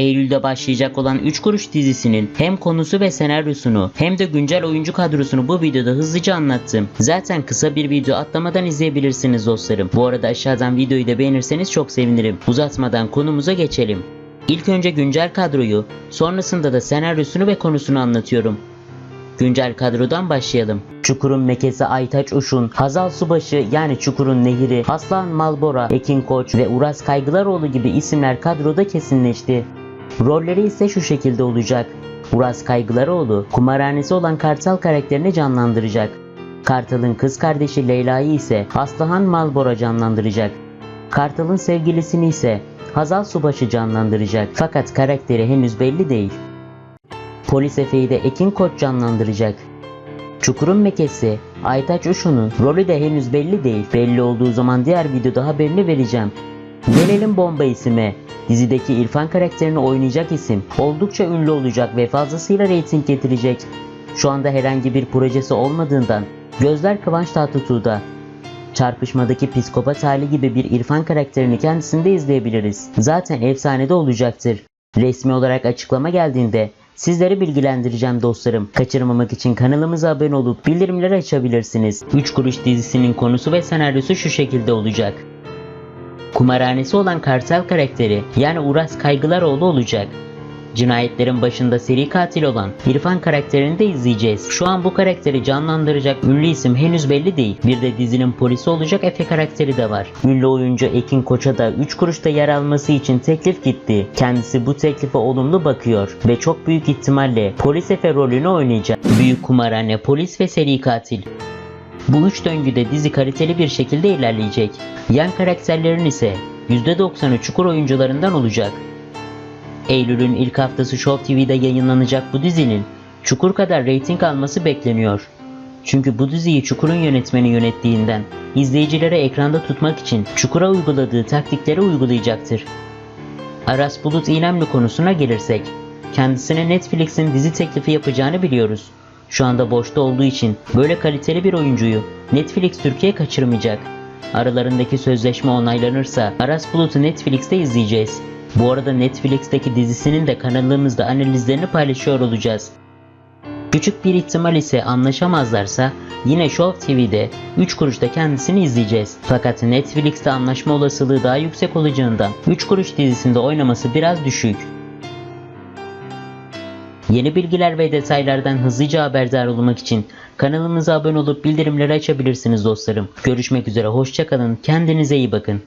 Eylül'de başlayacak olan 3 Kuruş dizisinin hem konusu ve senaryosunu hem de güncel oyuncu kadrosunu bu videoda hızlıca anlattım. Zaten kısa bir video atlamadan izleyebilirsiniz dostlarım. Bu arada aşağıdan videoyu da beğenirseniz çok sevinirim. Uzatmadan konumuza geçelim. İlk önce güncel kadroyu, sonrasında da senaryosunu ve konusunu anlatıyorum. Güncel kadrodan başlayalım. Çukur'un mekesi Aytaç Uşun, Hazal Subaşı yani Çukur'un Nehiri, Aslan Malbora, Ekin Koç ve Uras Kaygılaroğlu gibi isimler kadroda kesinleşti. Rolleri ise şu şekilde olacak. Uras Kaygılaroğlu, kumarhanesi olan Kartal karakterini canlandıracak. Kartal'ın kız kardeşi Leyla'yı ise Aslıhan Malbora canlandıracak. Kartal'ın sevgilisini ise Hazal Subaşı canlandıracak. Fakat karakteri henüz belli değil. Polis Efe'yi de Ekin Koç canlandıracak. Çukur'un mekesi Aytaç Uşu'nun rolü de henüz belli değil. Belli olduğu zaman diğer videoda haberini vereceğim. Gelelim bomba isime. Dizideki İrfan karakterini oynayacak isim oldukça ünlü olacak ve fazlasıyla reyting getirecek. Şu anda herhangi bir projesi olmadığından gözler Kıvanç Tatlıtuğ'da. Çarpışmadaki psikopat hali gibi bir İrfan karakterini kendisinde izleyebiliriz. Zaten efsanede olacaktır. Resmi olarak açıklama geldiğinde sizleri bilgilendireceğim dostlarım. Kaçırmamak için kanalımıza abone olup bildirimleri açabilirsiniz. 3 Kuruş dizisinin konusu ve senaryosu şu şekilde olacak. Kumarhanesi olan Kartal karakteri yani Uras Kaygılaroğlu olacak. Cinayetlerin başında seri katil olan İrfan karakterini de izleyeceğiz. Şu an bu karakteri canlandıracak ünlü isim henüz belli değil. Bir de dizinin polisi olacak Efe karakteri de var. Ünlü oyuncu Ekin Koç'a da 3 kuruşta yer alması için teklif gitti. Kendisi bu teklife olumlu bakıyor ve çok büyük ihtimalle polis Efe rolünü oynayacak. Büyük kumarhane, polis ve seri katil. Bu üç döngüde dizi kaliteli bir şekilde ilerleyecek. Yan karakterlerin ise %90'ı çukur oyuncularından olacak. Eylül'ün ilk haftası Show TV'de yayınlanacak bu dizinin Çukur kadar reyting alması bekleniyor. Çünkü bu diziyi Çukur'un yönetmeni yönettiğinden izleyicilere ekranda tutmak için Çukur'a uyguladığı taktikleri uygulayacaktır. Aras Bulut İynemli konusuna gelirsek, kendisine Netflix'in dizi teklifi yapacağını biliyoruz. Şu anda boşta olduğu için böyle kaliteli bir oyuncuyu Netflix Türkiye kaçırmayacak. Aralarındaki sözleşme onaylanırsa Aras Bulut'u Netflix'te izleyeceğiz. Bu arada Netflix'teki dizisinin de kanalımızda analizlerini paylaşıyor olacağız. Küçük bir ihtimal ise anlaşamazlarsa yine Show TV'de 3 kuruşta kendisini izleyeceğiz. Fakat Netflix'te anlaşma olasılığı daha yüksek olacağından 3 kuruş dizisinde oynaması biraz düşük. Yeni bilgiler ve detaylardan hızlıca haberdar olmak için kanalımıza abone olup bildirimleri açabilirsiniz dostlarım. Görüşmek üzere hoşçakalın kendinize iyi bakın.